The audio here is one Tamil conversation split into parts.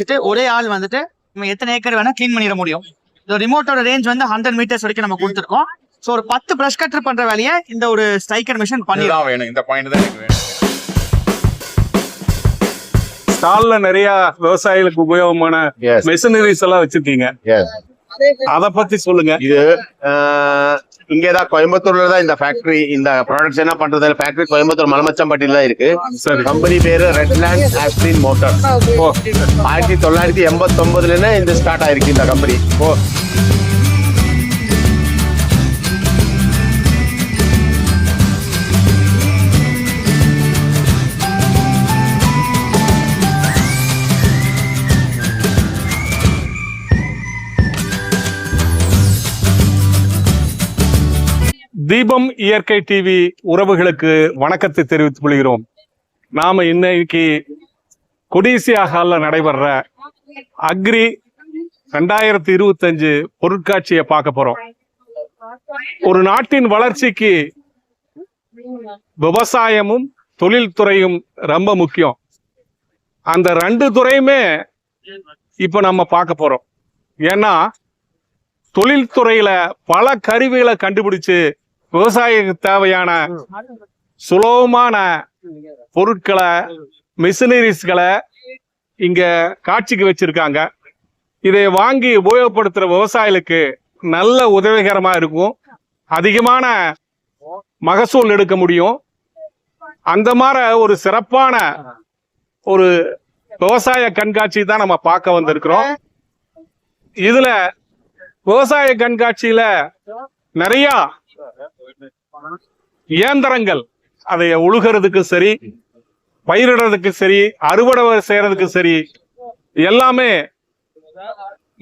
வச்சுட்டு ஒரே ஆள் வந்துட்டு நம்ம எத்தனை ஏக்கர் வேணா க்ளீன் பண்ணிட முடியும். இந்த ரிமோட்டோட ரேஞ்ச் வந்து ஹண்ட்ரட் மீட்டர்ஸ் வரைக்கும் நம்ம கொடுத்துருக்கோம். ஸோ ஒரு பத்து ப்ரஷ் கட்டர் பண்ற வேலையை இந்த ஒரு ஸ்ட்ரைக்கர் மிஷின் இதுதான் வேணும். இந்த பாயிண்ட் தான் எனக்கு வேணும். ஸ்டால்ல நிறைய விவசாயிகளுக்கு உபயோகமான மெஷினரிஸ் எல்லாம் வச்சிருக்கீங்க. அத பத்தி சொல்லுங்க. இது ஆஹ், இங்கதான் கோயம்புத்தூர்ல தான் இந்த ஃபேக்டரி இந்த ப்ராடக்ட்ஸ் என்ன பண்றது ஃபேக்டரி கோயம்புத்தூர் மலமச்சம்பட்டியில தான் இருக்கு. சரி. கம்பெனி பேரு ரெட்லேண்ட் ஆஸ்டின் மோட்டார் ஓ ஆயிரத்தி தொள்ளாயிரத்தி எண்பத்தி ஒன்பதுல இந்த ஸ்டார்ட் ஆயிருக்கு இந்த கம்பெனி ஓ தீபம் இயற்கை டிவி உறவுகளுக்கு வணக்கத்தை தெரிவித்துக் கொள்கிறோம். நாம இன்னைக்கு கொடிசியா நடைபெற அக்ரி ரெண்டாயிரத்தி இருபத்தஞ்சு பொருட்காட்சியை பார்க்க போறோம். ஒரு நாட்டின் வளர்ச்சிக்கு விவசாயமும் தொழில்துறையும் ரொம்ப முக்கியம். அந்த ரெண்டு துறையுமே இப்ப நம்ம பார்க்க போறோம். ஏன்னா தொழில்துறையில பல கருவிகளை கண்டுபிடிச்சு விவசாயிக்கு தேவையான சுலபமான பொருட்களை மிஷினரிஸ்களை இங்க காட்சிக்கு வச்சிருக்காங்க. இதை வாங்கி உபயோகப்படுத்துற விவசாயிகளுக்கு நல்ல உதவிகரமா இருக்கும். அதிகமான மகசூல் எடுக்க முடியும். அந்த மாதிரி ஒரு சிறப்பான ஒரு விவசாய கண்காட்சி தான் நம்ம பார்க்க வந்திருக்கிறோம். இதுல விவசாய கண்காட்சியில நிறைய இயந்திரங்கள். அதை உழுகிறதுக்கு சரி பயிரிடுறதுக்கு சரி அறுவடை செய்யறதுக்கு சரி எல்லாமே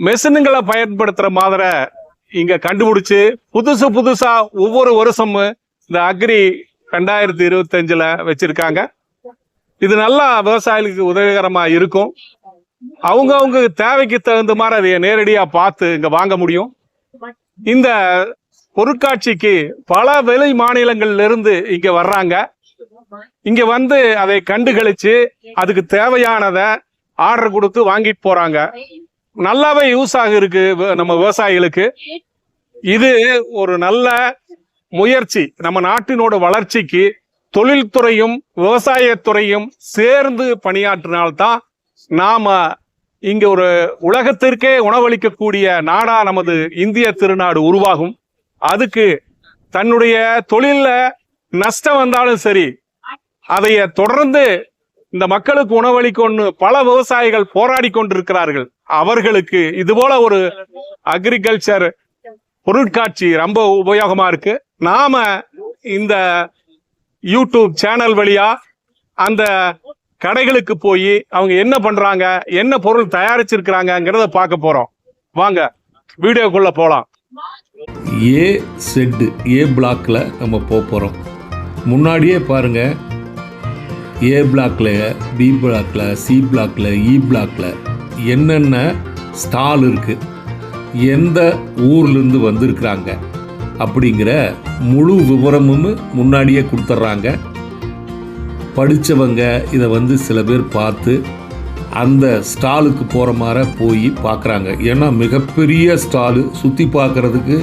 மெஷினுங்களை பயன்படுத்துற மாதிரி இங்க கண்டுபிடிச்சு புதுசு புதுசா ஒவ்வொரு வருஷமும் இந்த அக்ரி ரெண்டாயிரத்தி இருபத்தஞ்சுல வச்சிருக்காங்க. இது நல்லா விவசாயிகளுக்கு உதவிகரமா இருக்கும். அவங்க அவங்க தேவைக்கு தகுந்த மாதிரி அதை நேரடியா பார்த்து இங்க வாங்க முடியும். இந்த பொருட்காட்சிக்கு பல வெளி மாநிலங்கள்ல இருந்து இங்க வர்றாங்க. இங்க வந்து அதை கண்டுகளிச்சு அதுக்கு தேவையானதை ஆர்டர் கொடுத்து வாங்கிட்டு போறாங்க. நல்லாவே யூஸ் ஆக இருக்கு வ- நம்ம விவசாயிகளுக்கு. இது ஒரு நல்ல முயற்சி. நம்ம நாட்டினோட வளர்ச்சிக்கு தொழில்துறையும் விவசாயத்துறையும் சேர்ந்து பணியாற்றினால்தான் நாம இங்க ஒரு உலகத்திற்கே உணவளிக்கக்கூடிய நாடா நமது இந்திய திருநாடு உருவாகும். அதுக்கு தன்னுடைய தொழில்ல நஷ்டம் வந்தாலும் சரி அதைய தொடர்ந்து இந்த மக்களுக்கு உணவளிக்கொண்டு பல விவசாயிகள் போராடி கொண்டிருக்கிறார்கள். அவர்களுக்கு இது போல ஒரு அக்ரிகல்ச்சர் பொருட்காட்சி ரொம்ப உபயோகமா இருக்கு. நாம இந்த யூடியூப் சேனல் வழியா அந்த கடைகளுக்கு போய் அவங்க என்ன பண்றாங்க என்ன பொருள் தயாரிச்சிருக்கிறாங்கிறத பார்க்க போறோம். வாங்க வீடியோக்குள்ள போலாம். ஏ செட்டு ஏ பிளாக்கில் நம்ம போக போகிறோம் முன்னாடியே பாருங்கள் ஏ பிளாக்கில் பி பிளாக்கில் சி பிளாக்கில் இ பிளாக்கில் என்னென்ன ஸ்டால் இருக்குது எந்த ஊர்லேருந்து வந்திருக்கிறாங்க அப்படிங்கிற முழு விவரமும் முன்னாடியே கொடுத்துட்றாங்க படித்தவங்க இதை வந்து சில பேர் பார்த்து அந்த ஸ்டாலுக்கு போகிற மாதிரி போய் பார்க்குறாங்க ஏன்னா மிகப்பெரிய ஸ்டாலு சுற்றி பார்க்குறதுக்கு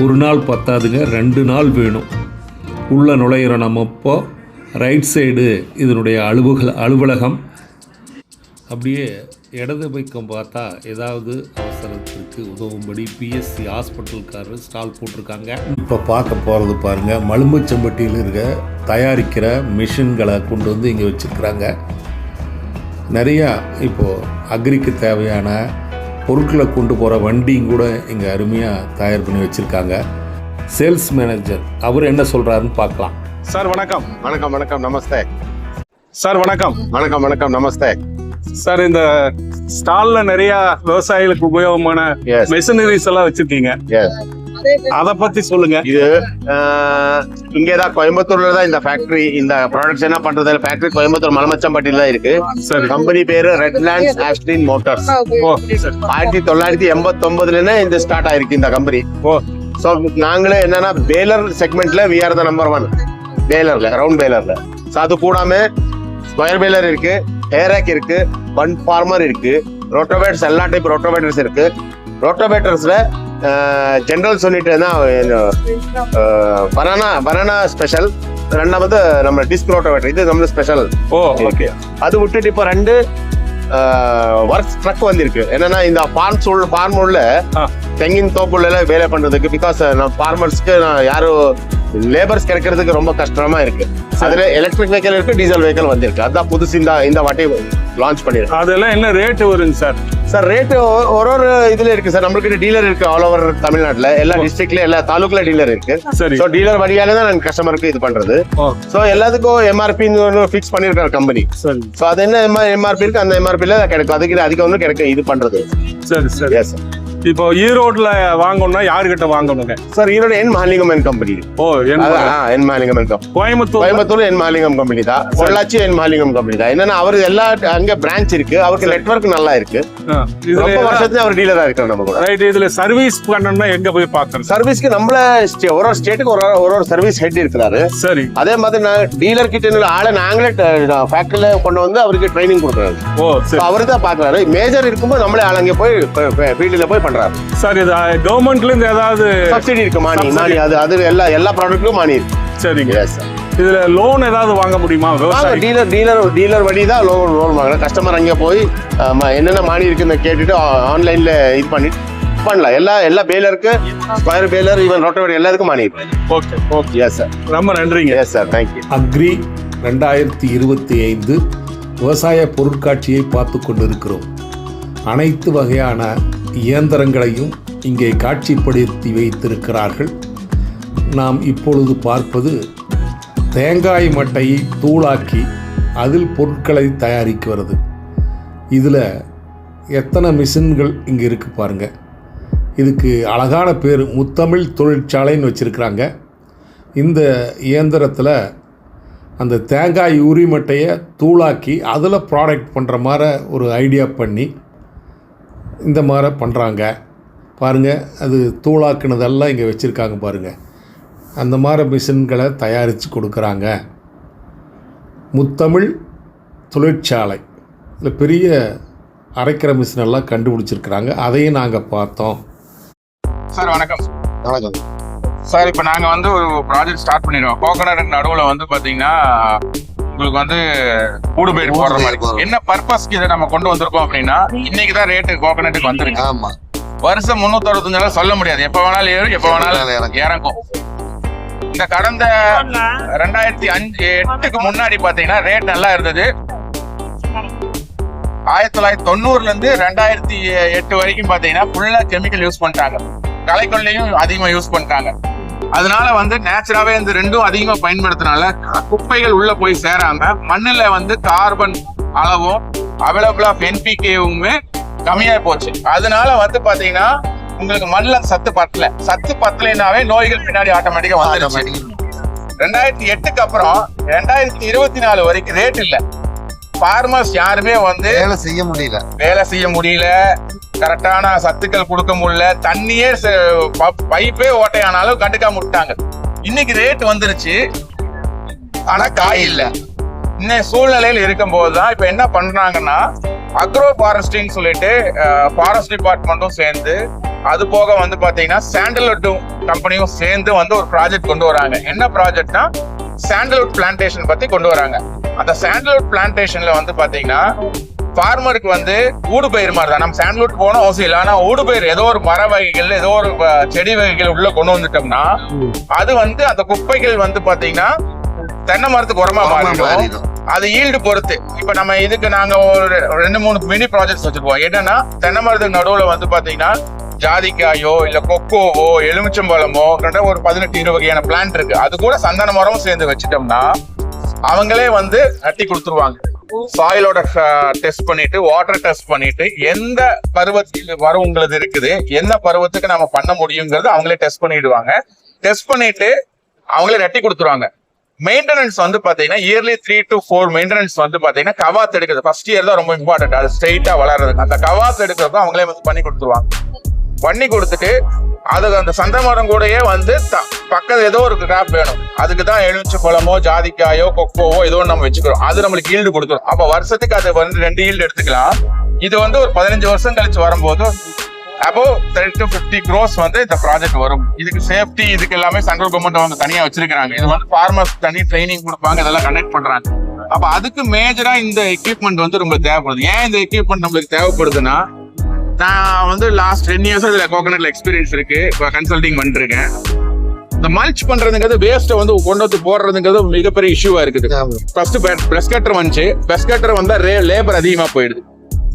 ஒரு நாள் பத்தாதுங்க ரெண்டு நாள் வேணும். உள்ளே நுழையிறோம் நம்ம இப்போ ரைட் சைடு இதனுடைய அலுவல அலுவலகம். அப்படியே இடது பக்கம் பார்த்தா ஏதாவது அவசரத்திற்கு உதவும்படி பிஎஸ்சி ஹாஸ்பிட்டலுக்காரர் ஸ்டால் போட்டிருக்காங்க. இப்போ பார்க்க போகிறது பாருங்கள் மலும்பச்சம்பட்டியில் இருக்க தயாரிக்கிற மிஷின்களை கொண்டு வந்து இங்கே வச்சுருக்குறாங்க. நிறையா இப்போது அக்ரிக்கு தேவையான பொருட்களை கொண்டு போகிற வண்டியும் கூட இங்கே அருமையாக தயார் பண்ணி வச்சுருக்காங்க. சேல்ஸ் மேனேஜர் அவர் என்ன சொல்கிறாருன்னு பார்க்கலாம். சார் வணக்கம். வணக்கம் வணக்கம் நமஸ்தே. சார் வணக்கம். வணக்கம் வணக்கம் நமஸ்தே. சார் இந்த ஸ்டால்ல நிறைய விவசாயிகளுக்கு உபயோகமான மெஷினரிஸ் எல்லாம் வச்சிருக்கீங்க. எஸ் அத பத்தி சொல்லுங்க. இது ஆஹ், இங்கதான் கோயம்புத்தூர்ல தான் இந்த ஃபேக்டரி இந்த ப்ராடக்ட்ஸ் என்ன பண்றது? ஃபேக்டரி கோயம்புத்தூர் மலமச்சம்பட்டியில தான் இருக்கு. கம்பெனி பேரு ரெட்லேண்ட் ஆஸ்டின் மோட்டார்ஸ் ஆயிரத்தி தொள்ளாயிரத்தி எண்பத்தி ஒன்பதுல இந்த ஸ்டார்ட் ஆயிருக்கு இந்த கம்பெனி ஸோ நாங்களே என்னன்னா baler செக்மெண்ட்ல we are the number one பேலர்ல round பேலர்ல ஸோ அது கூடாம ஸ்கொயர் பேலர் இருக்கு ஹேராக் இருக்கு பன் ஃபார்மர் இருக்கு ரோட்டோவேட்டர்ஸ் எல்லா டைப் ரோட்டோவேட்டர்ஸ் இருக்கு. ரோட்டோவேட்டர்ஸ்ல ஜென்ரல் சொல்லிட்டு பனானா பனானா ஸ்பெஷல் ரெண்டாவது நம்ம டிஸ்க் ரோட்டோவேட்டர் இது நம்ம ஸ்பெஷல் ஓ ஓகே அது விட்டுட்டு இப்போ ரெண்டு ஒர்க் ட்ரக் வந்திருக்கு. என்னன்னா இந்த ஃபார்ம் சூழ் ஃபார்ம் உள்ள. தெங்கின் தோப்புள்ள வேலை பண்றதுக்கு பிகாஸ் நம்ம ஃபார்மர்ஸ்க்கு யாரும் லேபர்ஸ் கிடைக்கிறதுக்கு ரொம்ப கஷ்டமா இருக்கு. அதுல எலக்ட்ரிக் வெஹிக்கல் இருக்கு டீசல் வெஹிக்கல் வந்திருக்கு. அதான் புதுசு இந்த இந்த வாட்டி லான்ச் பண்ணிருக்கு அதெல்லாம் என்ன ரேட் வருங்க சார் சார் ரேட்டு ஒரு ஒரு இதுல இருக்கு சார் நம்மளுக்கு டீலர் இருக்கு ஆல் ஓவர் தமிழ்நாட்டுல. எல்லா டிஸ்ட்ரிக்ட்ல எல்லா தாலுக்குல டீலர் இருக்கு. சரி. ஸோ டீலர் வழியால தான் நாங்கள் கஸ்டமருக்கு இது பண்றது. ஸோ எல்லாத்துக்கும் எம்ஆர்பி ஃபிக்ஸ் பண்ணிருக்காரு கம்பெனி சரி. ஸோ அது என்ன எம்ஆர்பி இருக்கு அந்த எம்ஆர்பில கிடைக்கும். அதுக்கு அதிகம் வந்து கிடைக்கும் இது பண்றது சரி சரி. எஸ் இப்போ ஈரோட்ல வாங்கணும்னா யாருகிட்ட வாங்கணுங்க? Sir Erode N Mahalingam and company ஓ என்ன N Mahalingam and company Coimbatore. Coimbatore N Mahalingam company தான். பொள்ளாச்சி என் மஹாலிங்கம் கம்பெனி தான். என்னன்னா அவர் எல்லா அங்க பிரான்ச் இருக்கு. அவருக்கு நெட்வொர்க் நல்லா இருக்கு. ரொம்ப இதுல வருஷத்துல அவர் டீலரா இருக்காரு நம்ம கூட. ரைட் இதுல சர்வீஸ் பண்ணணும்னா எங்க போய் பாக்குறது சர்வீஸ்க்கு நம்மள ஸ்டே- ஒரு ஒரு ஸ்டேட்டுக்கு ஒரு ஒரு- ஒரு ஒரு சர்வீஸ் ஹெட் இருக்கிறாரு. சரி. அதே மாதிரி நான் டீலர் கிட்ட ஆளை நாங்களே ஃபேக்டரியில கொண்டு வந்து அவருக்கு ட்ரைனிங் கொடுக்குறாரு ஓ சரி. அவரு தான் பாக்குறாரு மேஜர் இருக்கும்போது நம்மளே ஆள் அங்கே போய் ஃபீல்டில் போய் பண்றாரு. சார் இது கவர்மெண்ட்ல இருந்து ஏதாவது சப்சிடி இருக்கு மானி. மானி அது அது எல்லா எல்லா ப்ராடக்ட்டுக்கும் மானி இருக்கு. சரிங்க. எஸ் சார் இதுல லோன் ஏதாவது வாங்க முடியுமா வாங்க விவசாயி? டீலர் டீலர் டீலர் வழி தான் லோன் லோன் வாங்குறேன் கஸ்டமர் அங்கே போய் என்னென்ன மானி இருக்குன்னு கேட்டுட்டு ஆன்லைன்ல இது பண்ணிட்டு பண்ணலாம். எல்லா எல்லா பேலருக்கு ஸ்கொயர் பேலர் ஈவன் ரோட்டோவேட் எல்லாத்துக்கும் மானி ஓகே ஓகே எஸ் சார் ரொம்ப நன்றிங்க. எஸ் சார் தேங்க்யூ அக்ரி ரெண்டாயிரத்தி இருபத்தி ஐந்து விவசாய பொருட்காட்சியை பார்த்து கொண்டிருக்கிறோம். அனைத்து வகையான இயந்திரங்களையும் இங்கே காட்சிப்படுத்தி வைத்திருக்கிறார்கள். நாம் இப்பொழுது பார்ப்பது தேங்காய் மட்டையை தூளாக்கி அதில் பொருட்களை தயாரிக்கிறது. இதில் எத்தனை மிஷின்கள் இங்கே இருக்குது பாருங்கள் இதுக்கு அழகான பேர் முத்தமிழ் தொழிற்சாலைன்னு வச்சுருக்கிறாங்க. இந்த இயந்திரத்தில் அந்த தேங்காய் உரி மட்டையை தூளாக்கி அதில் ப்ராடக்ட் பண்ணுற மாதிரி ஒரு ஐடியா பண்ணி இந்த மாதிரி பண்ணுறாங்க பாருங்கள் அது தூளாக்குனதெல்லாம் இங்கே வச்சுருக்காங்க பாருங்கள் அந்த மாதிரி மிஷின்களை தயாரித்து கொடுக்குறாங்க. முத்தமிழ் தொழிற்சாலை. இதில் பெரிய அரைக்கிற மிஷின் எல்லாம் கண்டுபிடிச்சிருக்கிறாங்க. அதையும் நாங்கள் பார்த்தோம். சார் வணக்கம். வணக்கம். சார் இப்போ நாங்கள் வந்து ஒரு ப்ராஜெக்ட் ஸ்டார்ட் பண்ணிடுவோம் கோகனட் நடுவில் வந்து பார்த்தீங்கன்னா உங்களுக்கு வந்து கூடு பயிர் போடுற மாதிரி. என்ன பர்பஸ்க்கு இதை நம்ம கொண்டு வந்திருக்கோம் அப்படின்னா இன்னைக்கு தான் ரேட்டு கோகனட்டுக்கு வந்திருக்கு. ஆமா. வருஷம் முன்னூத்தி அறுபத்தஞ்சு சொல்ல முடியாது. எப்போ வேணாலும் ஏறும் எப்போ வேணாலும் இறங்கும். இறங்கும். இந்த கடந்த ரெண்டாயிரத்தி அஞ்சு எட்டுக்கு முன்னாடி பாத்தீங்கன்னா ரேட் நல்லா இருந்தது. ஆயிரத்தி தொள்ளாயிரத்தி தொண்ணூறுல இருந்து ரெண்டாயிரத்தி எட்டு வரைக்கும் பாத்தீங்கன்னா ஃபுல்லா கெமிக்கல் யூஸ் பண்ணிட்டாங்க. களைக்கொல்லையும் அதிகமா யூஸ் பண்ணிட்டாங்க. அதனால வந்து நேச்சுராவே இந்த ரெண்டும் அதிகமா பயன்படுத்தினால குப்பைகள் உள்ள போய் சேராம மண்ணுல வந்து கார்பன் அளவும் அவைலபிள் ஆஃப் என்பிகேவுமே கம்மியா போச்சு. அதனால வந்து பாத்தீங்கன்னா உங்களுக்கு மண்ணுல சத்து பத்தல. சத்து பத்தலைனாவே நோய்கள் பின்னாடி ஆட்டோமேட்டிக்கா வந்துருச்சு. ரெண்டாயிரத்தி எட்டுக்கு அப்புறம் ரெண்டாயிரத்தி இருபத்தி நாலு வரைக்கும் ரேட் இல்ல. ஃபார்மர்ஸ் யாருமே வந்து வேலை செய்ய முடியல. வேலை செய்ய முடியல. கரெக்டான சத்துக்கள் கொடுக்க முடியல. தண்ணியே பைப்பே ஓட்டையானாலும் கண்டுக்காம விட்டாங்க இன்னைக்கு ரேட் வந்துருச்சு. ஆனா காய் இல்ல. இன்னும் சூழ்நிலையில் இருக்கும் போதுதான் இப்ப என்ன பண்றாங்கன்னா அக்ரோ ஃபாரஸ்ட்ரின்னு சொல்லிட்டு ஃபாரஸ்ட் டிபார்ட்மெண்ட்டும் சேர்ந்து அது போக வந்து பாத்தீங்கன்னா சாண்டல்வுட் கம்பெனியும் சேர்ந்து வந்து ஒரு ப்ராஜெக்ட் கொண்டு வராங்க. என்ன ப்ராஜெக்ட்னா சாண்டல்வுட் பிளான்டேஷன் பத்தி கொண்டு வராங்க. அந்த சாண்டல்வுட் பிளான்டேஷன்ல வந்து பாத்தீங்கன்னா ஃபார்மருக்கு வந்து ஊடு பயிர் மாதிரி தான் நம்ம சாண்டல்வுட் போகணும் அவசியம் இல்லை. ஆனா ஊடு பயிர் ஏதோ ஒரு மர வகைகள் ஏதோ ஒரு செடி வகைகள் உள்ள கொண்டு வந்துட்டோம்னா அது வந்து அந்த குப்பைகள் வந்து பாத்தீங்கன்னா தென்னை மரத்துக்கு உரமா மாறிடும். அது ஈல்டு பொறுத்து. இப்ப நம்ம இதுக்கு நாங்க ஒரு ரெண்டு மூணு மினி ப்ராஜெக்ட்ஸ் வச்சிருக்கோம். என்னன்னா தென்னை மரத்துக்கு நடுவுல வந்து பாத்தீங்கன்னா ஜாதிக்காயோ இல்ல கொக்கோவோ எலுமிச்சம்பழமோ ஒரு பதினெட்டு இருபது வகையான பிளான்ட் இருக்கு. அது கூட சந்தன மரமும் சேர்ந்து வச்சிட்டோம்னா அவங்களே வந்து நட்டி கொடுத்துருவாங்க. சாயிலோட டெஸ்ட் பண்ணிட்டு வாட்டர் டெஸ்ட் பண்ணிட்டு எந்த பருவத்தில் வரும் உங்களது இருக்குது எந்த பருவத்துக்கு நம்ம பண்ண முடியுங்கிறது அவங்களே டெஸ்ட் பண்ணிடுவாங்க. டெஸ்ட் பண்ணிட்டு அவங்களே நட்டி கொடுத்துருவாங்க. மெயின்டெனன்ஸ் வந்து பாத்தீங்கன்னா yearly three to four maintenance வந்து பாத்தீங்கன்னா கவாத் எடுக்கிறது. ஃபர்ஸ்ட் இயர் தான் ரொம்ப இம்பார்ட்டன்ட் அது ஸ்ட்ரெயிட்டா வளர்றதுக்கு. அந்த கவாத் எடுக்கிறதும் அவங்களே வந்து பண்ணி கொடுத்துருவாங்க. பண்ணி கொடுத்துட்டு அது அந்த சந்த மரம் கூடயே வந்து த- பக்கத்துல ஏதோ ஒரு கிராப் வேணும். அதுக்கு தான் எலுமிச்சை பழமோ ஜாதிக்காயோ கொக்கோவோ ஏதோ நம்ம வச்சுக்கிறோம். அது நம்மளுக்கு ஈல்டு கொடுத்துரும். அப்ப வருஷத்துக்கு அது வந்து ரெண்டு ஈல்டு எடுத்துக்கலாம். இது வந்து ஒரு பதினஞ்சு வருஷம் கழிச்சு வரும்போது அபோ தேர்ட்டி டு பிப்டி க்ரோஸ் வந்து இந்த ப்ராஜெக்ட் வரும். இதுக்கு சேஃப்டி இதுக்கு எல்லாமே சென்ட்ரல் கவர்மெண்ட் வந்து தனியா வச்சிருக்காங்க இது வந்து ஃபார்மர்ஸ் தனி ட்ரைனிங் கொடுப்பாங்க இதெல்லாம் கண்டக்ட் பண்றாங்க. அப்ப அதுக்கு மேஜரா இந்த எக்யூப்மெண்ட் வந்து ரொம்ப தேவைப்படுது. ஏன் இந்த எக்யூப்மெண்ட் நம்மளுக்கு தேவைப்படுதுன்னா நான் வந்து லாஸ்ட் டென் இயர்ஸ் இதுல கோகனட்ல எக்ஸ்பீரியன்ஸ் இருக்கு. இப்போ கன்சல்டிங் பண்ணிருக்கேன் இந்த மல்ச் பண்றதுங்கிறது வேஸ்ட்டை வந்து கொண்டு வந்து போடுறதுங்கிறது மிகப்பெரிய இஷ்யூவா இருக்குது. ஃபர்ஸ்ட் பிரஸ் கட்டர் வந்துச்சு. பிரஸ் கட்டர் வந்தா லேபர் அதிகமா போயிடுது.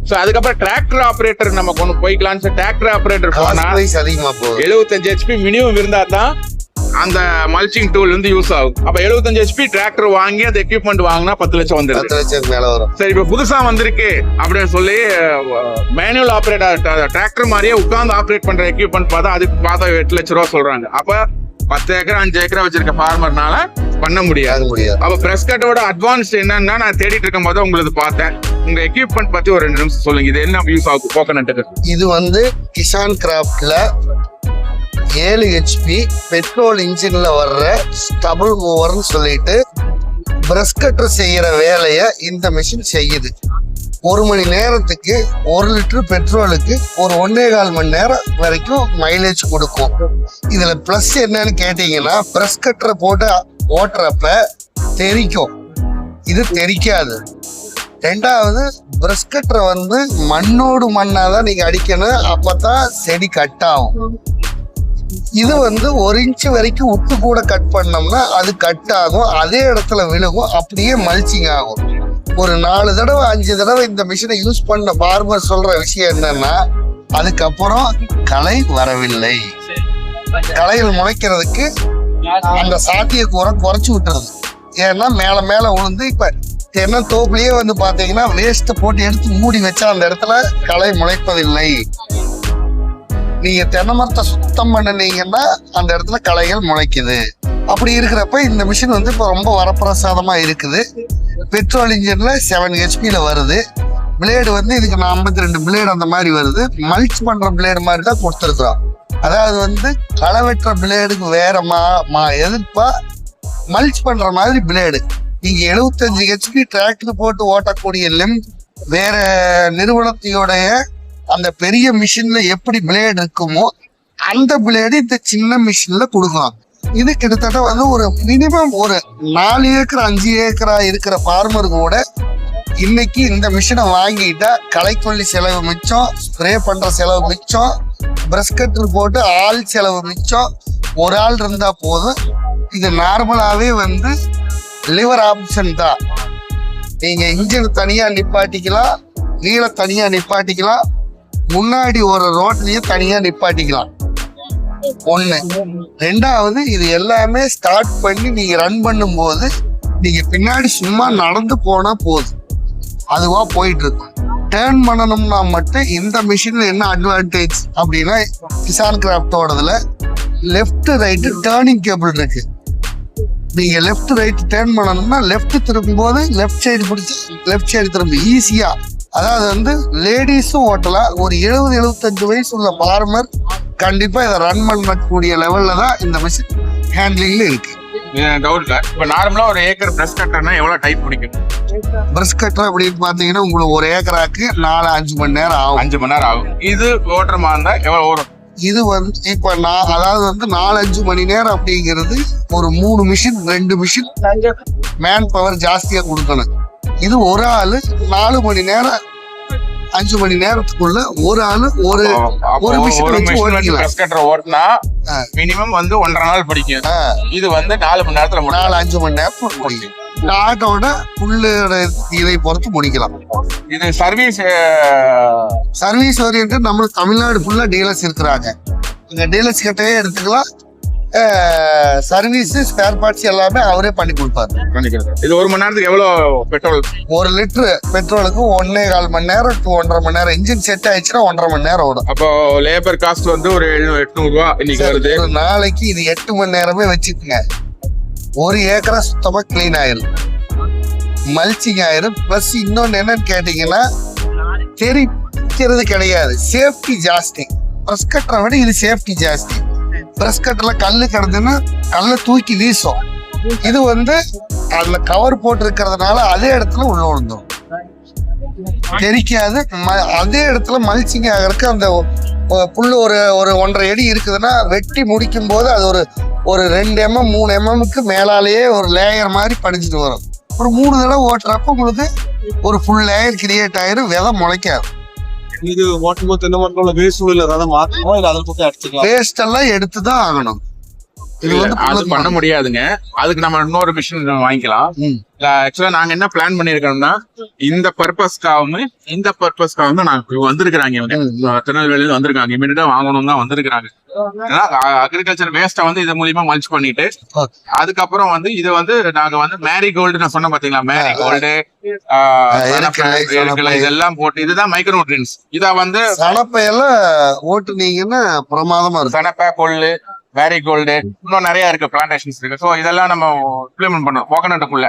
ஸோ அதுக்கப்புறம் டிராக்டர் ஆபரேட்டர் நம்ம கொண்டு போய்க்கலாம்னு டிராக்டர் ஆபரேட்டர் போனா அதிகமா போகுது. எழுபத்தஞ்சு ஹெச்பி மினிமம் இருந்தா தான் அந்த மல்ச்சிங் டூல் வந்து யூஸ் ஆகும். அப்ப 75 ஹெச்பி டிராக்டர் வாங்கி அந்த எக்யூப்மெண்ட் வாங்கினா பத்து லட்சம் வந்துருது பத்து லட்சம் மேல வரும். சரி இப்ப புதுசா வந்திருக்கு அப்படின்னு சொல்லி மேனுவல் ஆப்ரேட்டர் டிராக்டர் மாதிரியே உட்கார்ந்து ஆப்ரேட் பண்ற எக்யூப்மெண்ட் பார்த்தா அதுக்கு பார்த்தா எட்டு லட்ச ரூபா சொல்றாங்க. அப்ப பத்து ஏக்கர் அஞ்சு ஏக்கரா வச்சிருக்க ஃபார்மர்னால பண்ண முடியாது. முடியாது. அப்ப பிரஸ் கட்டோட அட்வான்ஸ் என்னன்னா நான் தேடிட்டு இருக்கும் போது உங்களுக்கு பார்த்தேன். உங்க எக்யூப்மெண்ட் பத்தி ஒரு ரெண்டு நிமிஷம் சொல்லுங்க. இது என்ன யூஸ் ஆகும் கோகனட்டுக்கு இது வந்து கிசான் கிராஃப்ட்ல ஏழு ஹெச்பி பெட்ரோல் இன்ஜின்ல வர்ற ஸ்டபுள் மூவர்னு சொல்லிட்டு பிரஷ் கட்டர் செய்யற வேலையை இந்த மிஷின் செய்யுது. ஒரு மணி நேரத்துக்கு ஒரு லிட்டர் பெட்ரோலுக்கு ஒரு ஒன்னே கால் மணி நேரம் வரைக்கும் மைலேஜ் கொடுக்கும். இதுல பிளஸ் என்னன்னு கேட்டீங்கன்னா பிரஸ் கட்டரை போட்டு ஓட்டுறப்ப தெரிக்கும். இது தெரிக்காது. ரெண்டாவது பிரஷ் கட்டரை வந்து மண்ணோடு மண்ணா தான் நீங்க அடிக்கணும். அப்பதான் செடி கட் ஆகும். இது வந்து ஒரு இன்ச்சு வரைக்கும் உப்பு கூட கட் பண்ணோம்னா அது கட் ஆகும். அதே இடத்துல விழுகும். அப்படியே மல்ச்சிங் ஆகும். ஒரு நாலு தடவை அஞ்சு தடவை இந்த மிஷினை யூஸ் பண்ண பார்மர் சொல்ற விஷயம் என்னன்னா அதுக்கப்புறம் களை வரவில்லை. களைகள் முளைக்கிறதுக்கு அந்த சாத்தியக்கூறை குறைச்சு விட்டுறது ஏன்னா மேல மேல விழுந்து இப்ப தென்னை தோப்புலயே வந்து பாத்தீங்கன்னா வேஸ்ட்டை போட்டு எடுத்து மூடி வச்சா அந்த இடத்துல களை முளைப்பதில்லை. நீங்க தென்னை மரத்தை சுத்தம் பண்ணுனீங்கன்னா அந்த இடத்துல களைகள் முளைக்குது. அப்படி இருக்கிறப்ப இந்த மிஷின் வந்து இப்போ ரொம்ப வரப்பிரசாதமாக இருக்குது. பெட்ரோல் இன்ஜினில் செவன் ஹெச்பியில் வருது. பிளேடு வந்து இதுக்கு நான் ஐம்பத்தி ரெண்டு பிளேடு அந்த மாதிரி வருது. மல்ச் பண்ணுற பிளேடு மாதிரி தான் கொடுத்துருக்குறோம். அதாவது வந்து களை வெட்டுற பிளேடுக்கு வேற மா மா எதிர்ப்பா மல்ச் பண்ணுற மாதிரி பிளேடு நீங்கள் எழுபத்தஞ்சு ஹெச்பி டிராக்டர் போட்டு ஓட்டக்கூடிய லெம் வேற நிறுவனத்தையோடைய அந்த பெரிய மிஷினில் எப்படி பிளேடு இருக்குமோ அந்த பிளேடு இந்த சின்ன மிஷினில் கொடுக்கலாம் இது கிட்டத்தட்ட வந்து ஒரு மினிமம் ஒரு நாலு ஏக்கர் அஞ்சு ஏக்கரா இருக்கிற ஃபார்மர் கூட இன்னைக்கு இந்த மிஷினை வாங்கிட்டா களைக்கொல்லி செலவு மிச்சம் ஸ்ப்ரே பண்ற செலவு மிச்சம் பிரஷ் போட்டு ஆள் செலவு மிச்சம் ஒரு ஆள் இருந்தா போதும். இது நார்மலாவே வந்து லிவர் ஆப்ஷன் தான். நீங்க இன்ஜின் தனியா நிப்பாட்டிக்கலாம் கீழே தனியா நிப்பாட்டிக்கலாம் முன்னாடி ஒரு ரோட்லயும் தனியா நிப்பாட்டிக்கலாம். ஒண்ணு. ரெண்டாவது இது எல்லாமே ஸ்டார்ட் பண்ணி நீங்க ரன் பண்ணும்போது நீங்க பின்னாடி சும்மா நடந்து போனா போதும். அதுவா போயிட்டு இருக்கும் டேர்ன் பண்ணணும்னா மட்டும் இந்த மிஷின்ல என்ன அட்வான்டேஜ் அப்படின்னா கிசான் கிராஃப்டோடதுல லெஃப்ட் ரைட்டு டேர்னிங் கேபிள் இருக்கு. நீங்க லெஃப்ட் ரைட் டேர்ன் பண்ணணும்னா லெஃப்ட் திரும்பும்போது லெஃப்ட் சைடு பிடிச்சி லெஃப்ட் சைடு திரும்ப. ஈஸியா அதாவது வந்து லேடிஸும் ஓட்டலாம். ஒரு எழுபது எழுபத்தஞ்சு வயசு உள்ள ஃபார்மர் கண்டிப்பா இதை ரன் பண்ணக்கூடிய லெவல்ல தான் இந்த மிஷின் ஹேண்ட்லிங்ல இருக்கு. டவுட் இல்ல இப்ப நார்மலா ஒரு ஏக்கர் பிரஸ் கட்டர்னா எவ்வளவு டைப் பிடிக்கும்? பிரஷ் கட்டர் அப்படின்னு பாத்தீங்கன்னா உங்களுக்கு ஒரு ஏக்கராக்கு நாலு அஞ்சு மணி நேரம் ஆகும். அஞ்சு மணி நேரம் ஆகும். இது ஓட்டுற மாதிரி இருந்தா எவ்வளவு வரும் இது வந்து இப்ப நான் அதாவது வந்து நாலு அஞ்சு மணி நேரம் அப்படிங்கிறது ஒரு மூணு மிஷின் ரெண்டு மிஷின் மேன் பவர் ஜாஸ்தியா கொடுக்கணும். இது ஒரு ஆளு நாலு மணி நேரம் அஞ்சு மணி நேரத்துக்குள்ள ஒரு ஆளு ஒரு ஒரு மிஷின். பிரஸ் கட்டர் ஓட்டினா. மினிமம் வந்து ஒன்றரை நாள் பிடிக்கும். இது வந்து நாலு மணி நேரத்துல நாலு அஞ்சு மணி நேரத்துக்கு முடியும். ஆட்டோட புல்லோட இதை பொறுத்து முடிக்கலாம். இது சர்வீஸ் சர்வீஸ் ஓரியன்ட் நம்ம தமிழ்நாடு ஃபுல்லா டீலர்ஸ் இருக்கிறாங்க. இந்த டீலர்ஸ் கிட்டவே எடுத்துக்கலாம். சர்வீஸ் ஸ்பேர் பார்ட்ஸ் எல்லாமே அவரே பண்ணி கொடுப்பாரு. இது ஒரு மணி நேரத்துக்கு எவ்வளவு பெட்ரோல் ஒரு லிட்டர் பெட்ரோலுக்கு ஒன்னே கால் மணி நேரம் to ஒன்றரை மணி நேரம். இன்ஜின் செட் ஆயிடுச்சுன்னா ஒன்றரை மணி நேரம் ஓடும். அப்போ லேபர் காஸ்ட் வந்து ஒரு எழுநூறு எட்நூறு ரூபா இன்னைக்கு வருது. நாளைக்கு இது எட்டு மணி நேரமே வச்சுக்கோங்க. ஒரு ஏக்கரா சுத்தமா கிளீன் ஆயிரும். மல்ச்சிங் ஆயிரும். பிளஸ் இன்னொன்னு என்னன்னு கேட்டீங்கன்னா தெரிக்கிறது கிடையாது. சேஃப்டி ஜாஸ்தி. ப்ரெஸ் கட்டுற விட இது சேஃப்டி ஜாஸ்தி. பிரஷ் கட்டர்ல கல் கிடந்துன்னு கல்லை தூக்கி வீசும். இது வந்து அதுல கவர் போட்டு இருக்கிறதுனால அதே இடத்துல உள்ள விழுந்துடும் தெரிக்காது. ம- அதே இடத்துல மல்ச்சிங் ஆகிறதுக்கு அந்த புல் புல்லு ஒரு ஒரு ஒன்றரை அடி இருக்குதுன்னா வெட்டி முடிக்கும் போது அது ஒரு ஒரு ரெண்டு எம்எம் மூணு எம்எம்க்கு மேலாலேயே ஒரு லேயர் மாதிரி படிச்சுட்டு வரும். ஒரு மூணு தடவை ஓட்டுறப்ப உங்களுக்கு ஒரு ஃபுல் லேயர் கிரியேட் ஆயிரும் விதை முளைக்காது. இது ஓட்டும் போது தென்னை மரத்தோட வேஸ்ட் உள்ள ஏதாவது மாற்றணும் இல்லை அதில் போட்டு அடிச்சுக்கலாம். வேஸ்ட் எல்லாம் எடுத்து தான் ஆகணும். இது வந்து அது பண்ண முடியாதுங்க. அதுக்கு நம்ம இன்னொரு மிஷின் வாங்கிக்கலாம். ஆக்சுவலா நாங்க என்ன பிளான் பண்ணிருக்கோம்னா இந்த பர்பஸ்க்காகவும் இந்த பர்பஸ்க்காகவும் தான் நாங்க வந்திருக்கிறாங்க திருநெல்வேலியில வந்திருக்காங்க. இமீடியட்டா வாங்கணும் தான் வந்திருக்கிறாங்க. அக்ரிகல்ச்சர் வேஸ்ட்டை வந்து இது மூலியமா மல்ச் பண்ணிட்டு. அதுக்கப்புறம் வந்து இது வந்து நாங்க வந்து மேரி கோல்டு நான் சொன்னேன் பாத்தீங்களா? Marigold. இதெல்லாம் போட்டு இதுதான் மைக்ரோ நியூட்ரியன்ஸ் இத வந்து சனப்பையெல்லாம் ஓட்டுனீங்கன்னா பிரமாதமா இருக்கும். சனப்பை கொள்ளு மேரி கோல்டு இன்னும் நிறைய இருக்கு பிளான்டேஷன்ஸ் இருக்கு. ஸோ இதெல்லாம் நம்ம இம்ப்ளிமெண்ட் பண்ணோம் கோகனட்டுக்குள்ள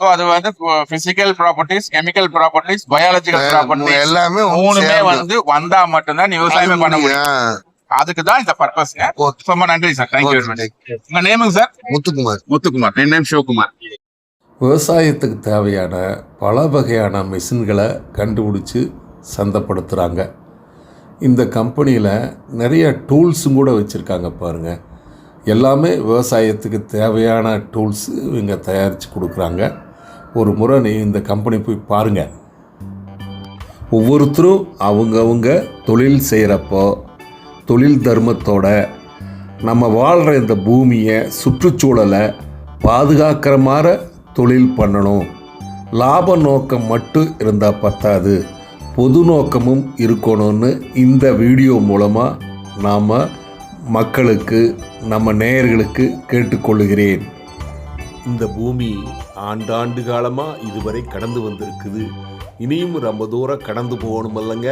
ஸோ அது வந்து physical properties chemical properties biological properties எல்லாமே மூணுமே. வந்து வந்தா மட்டும்தான் நீ விவசாயமே பண்ண முடியும். அதுக்கு தான் இந்த Okay. ரொம்ப நன்றி சார் தேங்க்யூ வெரி மச் உங்க நேமுங்க சார் முத்துக்குமார். முத்துக்குமார். என் நேம் சிவகுமார். விவசாயத்துக்கு தேவையான பல வகையான மிஷின்களை கண்டுபிடிச்சி சந்தைப்படுத்துகிறாங்க இந்த கம்பெனியில் நிறைய டூல்ஸும் கூட வச்சுருக்காங்க பாருங்கள் எல்லாமே விவசாயத்துக்கு தேவையான டூல்ஸ் இவங்க தயாரித்து கொடுக்குறாங்க. ஒரு முறை நீ இந்த கம்பெனி போய் பாருங்கள் ஒவ்வொருத்தரும் அவங்கவுங்க தொழில் செய்கிறப்போ தொழில் தர்மத்தோட நம்ம வாழ்கிற இந்த பூமியை சுற்றுச்சூழலை பாதுகாக்கிற மாதிரி தொழில் பண்ணணும். லாப நோக்கம் மட்டும் இருந்தால் பத்தாது. பொது நோக்கமும் இருக்கணும்னு இந்த வீடியோ மூலமாக நாம் மக்களுக்கு நம்ம நேயர்களுக்கு கேட்டுக்கொள்கிறேன் இந்த பூமி ஆண்டாண்டு காலமாக இதுவரை கடந்து வந்திருக்குது. இனியும் ரொம்ப தூரம் கடந்து போகணுமல்லங்க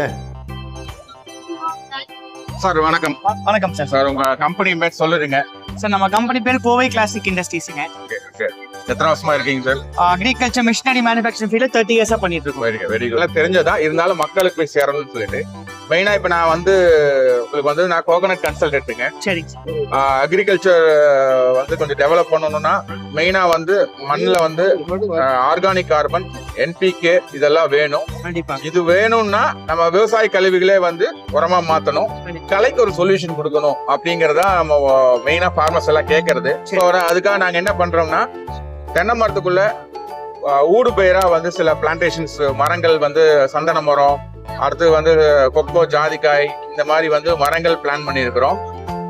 சார் வணக்கம். வணக்கம் சார். சார் உங்க கம்பெனி பேர் சொல்லுறீங்க சார் நம்ம கம்பெனி பேர் கோவை கிளாசிக் இண்டஸ்ட்ரீஸுங்க எத்தனை வருஷமா இருக்கீங்க sir? Agriculture machinery manufacturing field thirty இயர்ஸா பண்ணிட்டு இருக்கோம். வெரி வெரி குட் தெரிஞ்சதா? இருந்தாலும் மக்களுக்கு போய் சேரணும்னு சொல்லிட்டு. மெயினா இப்ப நான் வந்து உங்களுக்கு வந்து நான் கோகனட் கன்சல்டன்ட்டுங்க சரி. அக்ரிகல்ச்சர் வந்து கொஞ்சம் டெவலப் பண்ணணும்னா மெயினா வந்து மண்ணில் வந்து ஆர்கானிக் கார்பன் என்பிகே இதெல்லாம் வேணும். இது வேணும்னா நம்ம விவசாய கழிவுகளே வந்து உரமா மாத்தணும். கலைக்கு ஒரு சொல்யூஷன் கொடுக்கணும் அப்படிங்கறதா நம்ம மெயினா ஃபார்மர்ஸ் எல்லாம் கேட்கறது அதுக்காக நாங்க என்ன பண்றோம்னா தென்னை மரத்துக்குள்ள ஊடு பயிரா வந்து சில பிளான்டேஷன்ஸ் மரங்கள் வந்து சந்தன மரம் அடுத்து வந்து கொக்கோ ஜாதிக்காய் இந்த மாதிரி வந்து மரங்கள் பிளான் பண்ணியிருக்கிறோம்.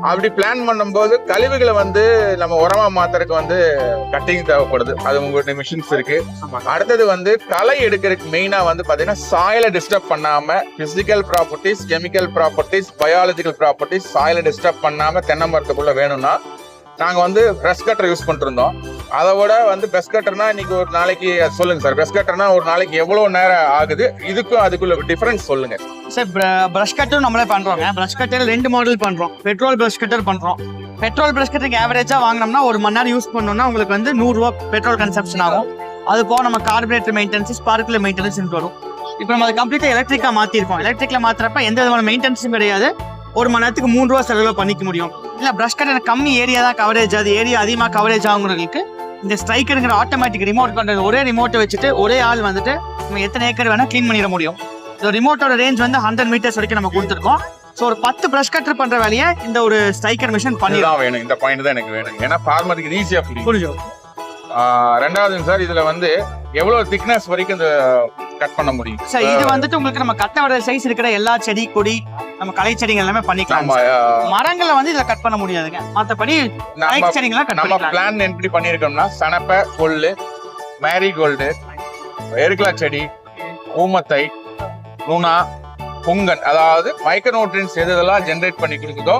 அப்படி பிளான் பண்ணும்போது கழிவுகளை வந்து நம்ம உரமா மாத்துறதுக்கு வந்து கட்டிங் தேவைப்படுது. அது உங்கள்கிட்ட மிஷின்ஸ் இருக்கு. அடுத்தது வந்து களை எடுக்கிறதுக்கு மெயினா வந்து பாத்தீங்கன்னா சாயில டிஸ்டர்ப் பண்ணாம physical properties chemical properties biological properties சாயில disturb பண்ணாம தென்னை மரத்துக்குள்ள வேணும்னா நாங்கள் வந்து ப்ரெஸ் கட்டர் யூஸ் பண்ணிருந்தோம் அதை விட வந்து ப்ரெஸ் கட்டர்னா இன்னைக்கு ஒரு நாளைக்கு சொல்லுங்க சார் ப்ரெஸ் கட்டர்னா ஒரு நாளைக்கு எவ்வளோ நேரம் ஆகுது? இதுக்கும் அதுக்குள்ள டிஃபரன்ஸ் சொல்லுங்க. சார் ப்ரஷ் கட்டரும் நம்மளே பண்றோங்க. ப்ரஷ் கட்டர் ரெண்டு மாடல் பண்றோம். பெட்ரோல் ப்ரஷ் கட்டர் பண்றோம். பெட்ரோல் ப்ரஷ் கட்டருக்கு ஆவரேஜா வாங்கினோம்னா ஒரு மணி நேரம் யூஸ் பண்ணோம்னா உங்களுக்கு வந்து நூறுரூவா பெட்ரோல் கன்சப்ஷன் ஆகும். அது போக நம்ம கார்பரேட்டர் மெயின்டெனன்ஸ் ஸ்பார்க்கில் மெயின்டெனன்ஸ் வரும். இப்போ நம்ம அதை எலக்ட்ரிக்காக மாற்றிருக்கோம் எலக்ட்ரிக்கில் எலக்ட்ரிக்ல எந்த விதமான மெயின்டெனன்ஸும் கிடையாது. ஒரு மணி நேரத்துக்கு மூணு ரூபா செலவு பண்ணிக்க முடியும். இல்ல பிரஷ் கட்டர் கம்மி ஏரியா தான் கவரேஜ் அது ஏரியா அதிகமா கவரேஜ் ஆகுறவங்களுக்கு இந்த ஸ்ட்ரைக்கருங்கிற ஆட்டோமேட்டிக் ரிமோட் கண்ட்ரோல் ஒரே ரிமோட்டை வச்சுட்டு ஒரே ஆள் வந்துட்டு நம்ம எத்தனை ஏக்கர் வேணா க்ளீன் பண்ணிட முடியும். இந்த ரிமோட்டோட ரேஞ்ச் வந்து ஹண்ட்ரட் மீட்டர்ஸ் வரைக்கும் நம்ம கொடுத்துருக்கோம். ஸோ ஒரு பத்து ப்ரஷ் கட்டர் பண்ற வேலையை இந்த ஒரு ஸ்ட்ரைக்கர் மிஷின் இதுதான் வேணும். இந்த பாயிண்ட் தான் எனக்கு வேணும். ஏன்னா ஃபார்மருக்கு ஈஸியா புரியும். புரியும் ஆஹ் ரெண்டாவது சார் இதுல வந்து எவ்வளவு திக்னஸ் வரைக்கும் இந்த கட் பண்ண முடியும்? சார் இது வந்துட்டு உங்களுக்கு நம்ம கட்ட வர சைஸ் இருக்கிற எல்லா செடி கொடி நம்ம களை செடிகள் எல்லாமே பண்ணிக்கலாம். மரங்களை வந்து இதுல கட் பண்ண முடியாதுங்க. மத்தபடி நம்ம செடிங்களாம் கட் நம்ம பிளான் எப்படி பண்ணிருக்கோம்னா சனப்பை கொள்ளு மேரிகோல்டு எருக்கலா செடி ஊமத்தை நுணா புங்கன் அதாவது மைக்ரோநியூட்ரியன்ஸ் எது இதெல்லாம் ஜென்ரேட் பண்ணி கொடுக்குதோ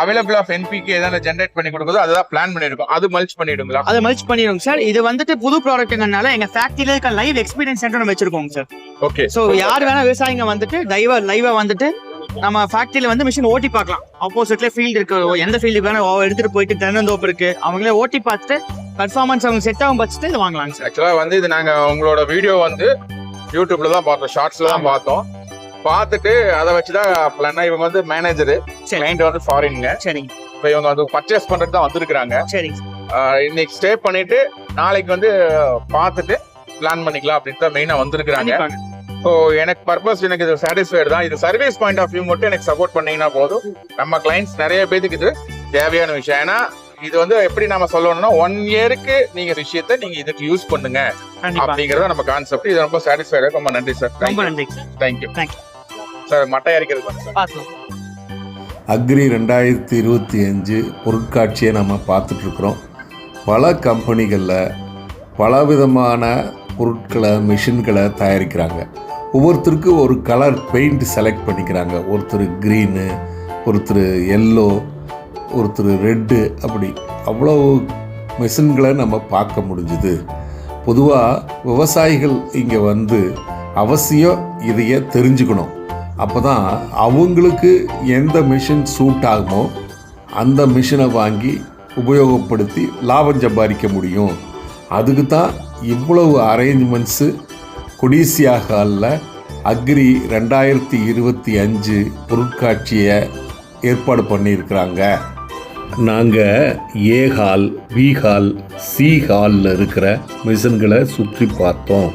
அவைலபிள் ஆஃப் என்பிக்கு எதனா ஜென்ரேட் பண்ணி கொடுக்குதோ அதுதான் பிளான் பண்ணிருக்கோம் அது மல்ச் பண்ணிடுங்களா? அதை மல்ச் பண்ணிடுவோம் சார். இது வந்துட்டு புது ப்ராடக்ட்ங்கனால எங்க ஃபேக்டரியில இருக்க லைவ் எக்ஸ்பீரியன்ஸ் சென்டர் நம்ம வச்சிருக்கோம் சார். ஓகே ஸோ யார் வேணா விவசாயிங்க வந்துட்டு லைவா லைவா வந்துட்டு நம்ம ஃபேக்டரியில வந்து மிஷின் ஓட்டி பார்க்கலாம். ஆப்போசிட்ல ஃபீல்டு இருக்கு. எந்த ஃபீல்டுக்கு வேணா எடுத்துட்டு போயிட்டு தென்னந்தோப்பு இருக்கு. அவங்களே ஓட்டி பார்த்துட்டு பர்ஃபார்மன்ஸ் அவங்க செட் ஆகும் பட்சத்து இது வாங்கலாங்க சார். ஆக்சுவலா வந்து இது நாங்க உங்களோட வீடியோ வந்து யூடியூப்ல தான் பார்த்தோம். ஷார்ட்ஸ்ல தான் பார்த்தோம். பார்த்துட்டு அதை வச்சுதான் பிளான் இவங்க வந்து மேனேஜர். கிளைண்ட் வந்து ஃபாரின்ங்க சரிங்க இப்ப இவங்க வந்து பர்ச்சேஸ் பண்றது தான் வந்திருக்காங்க சரிங்க இன்னைக்கு ஸ்டே பண்ணிட்டு நாளைக்கு வந்து பார்த்துட்டு பிளான் பண்ணிக்கலாம் அப்படின்னு தான் மெயினா வந்திருக்காங்க கண்டிப்பாங்க. ஸோ எனக்கு பர்பஸ் எனக்கு இது சாட்டிஸ்ஃபைடு தான். இது சர்வீஸ் பாயிண்ட் ஆஃப் வியூ மட்டும் எனக்கு சப்போர்ட் பண்ணீங்கன்னா போதும். நம்ம கிளைண்ட்ஸ் நிறைய பேத்துக்கு இது தேவையான விஷயம். ஏன்னா இது வந்து எப்படி நம்ம சொல்லணும்னா ஒன் இயருக்கு நீங்க விஷயத்த நீங்க இதுக்கு யூஸ் பண்ணுங்க. அப்படிங்கறத நம்ம கான்செப்ட் இது ரொம்ப சாட்டிஸ்ஃபைடு ரொம்ப நன்றி சார் ரொம்ப சார் தேங்க்யூ you. சார் மட்டை அரைக்கிறது அக்ரி ரெண்டாயிரத்தி இருபத்தி அஞ்சு பொருட்காட்சியை நம்ம பார்த்துட்ருக்குறோம். பல கம்பெனிகளில் பலவிதமான பொருட்களை மிஷின்களை தயாரிக்கிறாங்க. ஒவ்வொருத்தருக்கு ஒரு கலர் பெயிண்ட் செலக்ட் பண்ணிக்கிறாங்க. ஒருத்தர் க்ரீனு ஒருத்தர் எல்லோ ஒருத்தர் ரெட்டு அப்படி. அவ்வளோ மிஷின்களை நம்ம பார்க்க முடிஞ்சுது. பொதுவாக விவசாயிகள் இங்கே வந்து அவசியம் இதைய தெரிஞ்சுக்கணும். அப்போ தான் அவங்களுக்கு எந்த மிஷின் சூட் ஆகுமோ அந்த மிஷினை வாங்கி உபயோகப்படுத்தி லாபம் சம்பாதிக்க முடியும். அதுக்கு தான் இவ்வளவு அரேஞ்ச்மெண்ட்ஸு கொடிசியா ஹாலில் அக்ரி ரெண்டாயிரத்தி இருபத்தி அஞ்சு பொருட்காட்சியை ஏற்பாடு பண்ணியிருக்கிறாங்க. நாங்கள் A hall B hall C ஹாலில் இருக்கிற மிஷின்களை சுற்றி பார்த்தோம்.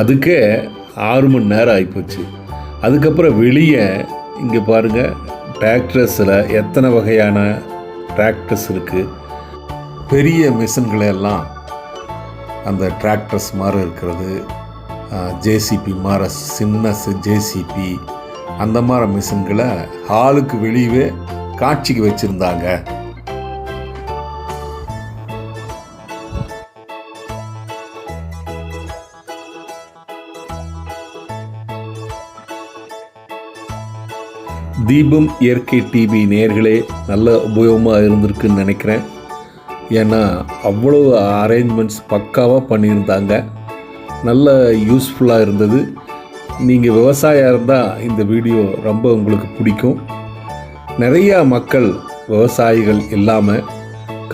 அதுக்கே ஆறு மணி நேரம் ஆகிப்போச்சு அதுக்கப்புறம் வெளியே இங்கே பாருங்கள் டிராக்டர்ஸில் எத்தனை வகையான டிராக்டர்ஸ் இருக்குது பெரிய மிஷின்களை எல்லாம் அந்த டிராக்டர்ஸ் மாதிரி இருக்கிறது. ஜேசிபி மாதிரி சின்ன ஜேசிபி அந்த மாதிரி மிஷின்களை ஹாலுக்கு வெளியவே காட்சிக்கு வச்சுருந்தாங்க. தீபம் இயற்கை டிவி நேர்களே நல்ல உபயோகமாக இருந்திருக்குன்னு நினைக்கிறேன். ஏன்னா அவ்வளோ அரேஞ்ச்மெண்ட்ஸ் பக்காவாக பண்ணியிருந்தாங்க. நல்ல யூஸ்ஃபுல்லாக இருந்தது. நீங்கள் விவசாயம் இருந்தால் இந்த வீடியோ ரொம்ப உங்களுக்கு பிடிக்கும். நிறையா மக்கள் விவசாயிகள் இல்லாமல்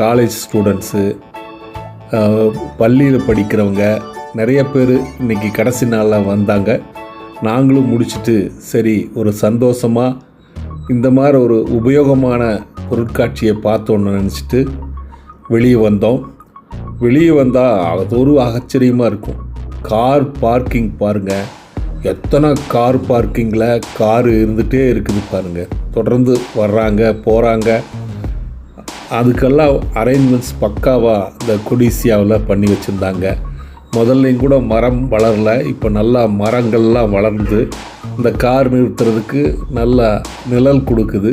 காலேஜ் ஸ்டூடெண்ட்ஸு பள்ளியில் படிக்கிறவங்க நிறைய பேர் இன்றைக்கி கடைசி நாளில் வந்தாங்க. நாங்களும் முடிச்சுட்டு சரி ஒரு சந்தோஷமாக இந்த மாதிரி ஒரு உபயோகமான பொருட்காட்சியை பார்த்தோன்னு நினச்சிட்டு வெளியே வந்தோம். வெளியே வந்தால் அது ஒரு ஆச்சரியமாக இருக்கும். கார் பார்க்கிங் பாருங்கள் எத்தனை கார் பார்க்கிங்கில் கார் இருந்துகிட்டே இருக்குது பாருங்கள் தொடர்ந்து வர்றாங்க போகிறாங்க அதுக்கெல்லாம் அரேஞ்ச்மெண்ட்ஸ் பக்காவாக இந்த கொடிசியாவில் பண்ணி வச்சுருந்தாங்க. முதல்லையும் கூட மரம் வளரல. இப்போ நல்லா மரங்கள்லாம் வளர்ந்து இந்த கார் நிறுத்துறதுக்கு நல்லா நிழல் கொடுக்குது.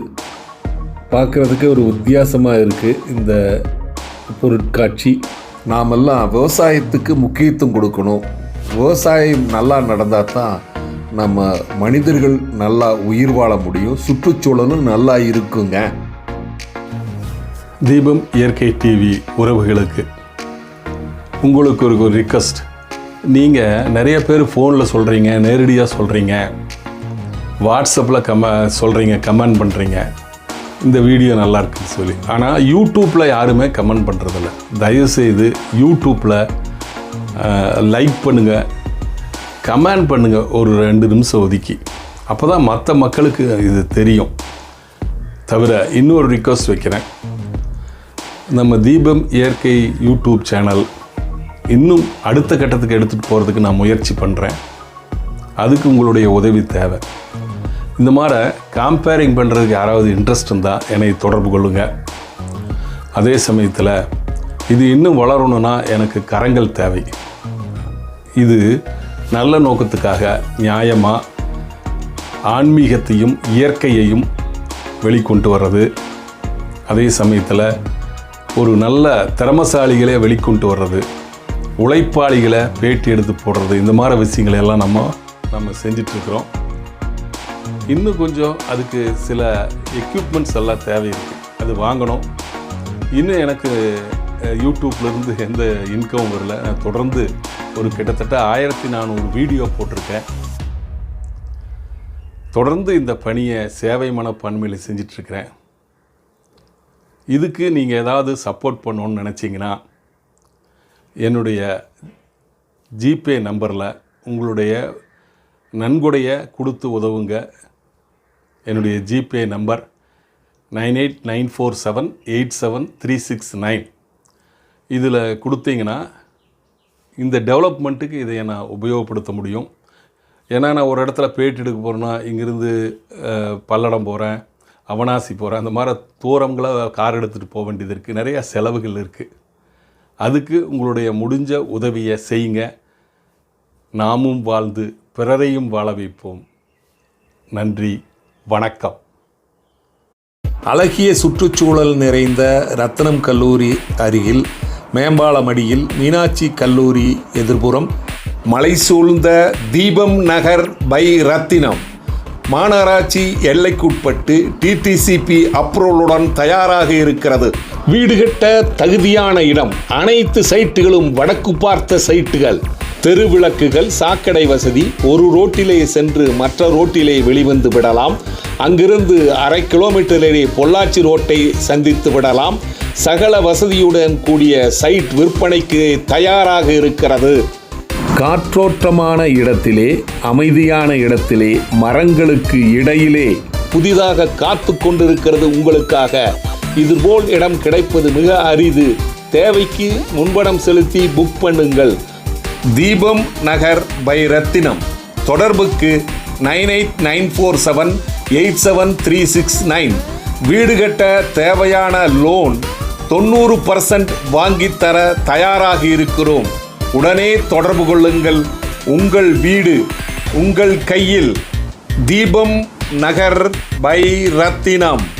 பார்க்குறதுக்கு ஒரு வித்தியாசமாக இருக்குது இந்த பொருட்காட்சி. நாமெல்லாம் விவசாயத்துக்கு முக்கியத்துவம் கொடுக்கணும். விவசாயம் நல்லா நடந்தால் தான் நம்ம மனிதர்கள் நல்லா உயிர் வாழ முடியும். சுற்றுச்சூழலும் நல்லா இருக்குங்க. தீபம் இயற்கை டிவி உறவுகளுக்கு. உங்களுக்கு ஒரு ஒரு ரிக்வஸ்ட் நீங்கள் நிறைய பேர் ஃபோனில் சொல்கிறீங்க நேரடியாக சொல்கிறீங்க வாட்ஸ்அப்பில் கம சொல்கிறீங்க கமெண்ட் பண்ணுறீங்க இந்த வீடியோ நல்லா இருக்குன்னு சொல்லி. ஆனால் யூடியூப்பில் யாருமே கமெண்ட் பண்ணுறதில்ல தயவுசெய்து யூடியூப்பில் லைக் பண்ணுங்கள் கமெண்ட் பண்ணுங்கள் ஒரு ரெண்டு நிமிஷம் ஒதுக்கி. அப்போ தான் மற்ற மக்களுக்கு இது தெரியும். தவிர இன்னொரு ரிக்வஸ்ட் வைக்கிறேன். நம்ம தீபம் இயற்கை யூடியூப் சேனல் இன்னும் அடுத்த கட்டத்துக்கு எடுத்துகிட்டு போகிறதுக்கு நான் முயற்சி பண்ணுறேன் அதுக்கு உங்களுடைய உதவி தேவை. இந்த மாதிரி கம்பேரிங் பண்ணுறதுக்கு யாராவது இன்ட்ரெஸ்ட் இருந்தால் என்னை தொடர்பு கொள்ளுங்கள் அதே சமயத்தில் இது இன்னும் வளரணும்னா எனக்கு கரங்கள் தேவை. இது நல்ல நோக்கத்துக்காக நியாயமாக ஆன்மீகத்தையும் இயற்கையையும் வெளிக்கொண்டு வர்றது. அதே சமயத்தில் ஒரு நல்ல திறமசாலிகளே வெளிக்கொண்டு வர்றது. உழைப்பாளிகளை பேட்டி எடுத்து போடுறது இந்த மாதிரி விஷயங்களை எல்லாம் நம்ம நம்ம செஞ்சிட்ருக்குறோம். இன்னும் கொஞ்சம் அதுக்கு சில எக்யூப்மெண்ட்ஸ் எல்லாம் தேவை இருக்குது அது வாங்கணும். இன்னும் எனக்கு யூடியூப்லேருந்து எந்த இன்கம் வரல. நான் தொடர்ந்து ஒரு கிட்டத்தட்ட ஆயிரத்தி நானூறு வீடியோ போட்டிருக்கேன். தொடர்ந்து இந்த பணியை சேவை மனப்பான்மையில் செஞ்சிட்ருக்கிறேன். இதுக்கு நீங்கள் ஏதாவது சப்போர்ட் பண்ணணும்னு நினச்சிங்கன்னா என்னுடைய ஜிபே நம்பரில் உங்களுடைய நன்கொடைய கொடுத்து உதவுங்க. என்னுடைய GPay number nine eight nine four seven eight seven three six nine. இதில் கொடுத்தீங்கன்னா இந்த டெவலப்மெண்ட்டுக்கு இதை நான் உபயோகப்படுத்த முடியும். ஏன்னா நான் ஒரு இடத்துல பேட்டி எடுக்க போகிறேன்னா இங்கேருந்து பல்லடம் போகிறேன் அவனாசி போகிறேன் அந்த மாதிரி தூரங்களை கார் எடுத்துகிட்டு போக வேண்டியது இருக்குது நிறையா செலவுகள் இருக்குது அதுக்கு உங்களுடைய முடிஞ்ச உதவியை செய்யுங்க. நாமும் வாழ்ந்து பிறரையும் வாழ வைப்போம். நன்றி வணக்கம். அழகிய சுற்றுச்சூழல் நிறைந்த ரத்னம் கல்லூரி அருகில் மேம்பாலமடியில் மீனாட்சி கல்லூரி எதிர்ப்புறம் மலை சூழ்ந்த தீபம் நகர் பை ரத்தினம். மாநகராட்சி எல்லைக்குட்பட்டு டிடிசிபி அப்ரூவலுடன் தயாராக இருக்கிறது. வீடு கட்ட தகுதியான இடம். அனைத்து சைட்டுகளும் வடக்கு பார்த்த சைட்டுகள். தெருவிளக்குகள் சாக்கடை வசதி. ஒரு ரோட்டிலே சென்று மற்ற ரோட்டிலே வெளிவந்து விடலாம். அங்கிருந்து அரை கிலோமீட்டரிலே பொள்ளாச்சி ரோட்டை சந்தித்து விடலாம். சகல வசதியுடன் கூடிய சைட் விற்பனைக்கு தயாராக இருக்கிறது. காற்றோட்டமான இடத்திலே அமைதியான இடத்திலே மரங்களுக்கு இடையிலே. புதிதாக காத்து கொண்டிருக்கிறது உங்களுக்காக. இதுபோல் இடம் கிடைப்பது மிக அரிது. தேவைக்கு முன்பணம் செலுத்தி புக் பண்ணுங்கள். தீபம் நகர் பை ரத்தினம். தொடர்புக்கு nine eight nine four seven eight seven three six nine. வீடு கட்ட தேவையான லோன் தொண்ணூறு பர்சன்ட் வாங்கித்தர தயாராக இருக்கிறோம். உடனே தொடர்பு கொள்ளுங்கள். உங்கள் வீடு உங்கள் கையில் தீபம் நகர் பை ரத்தினம்.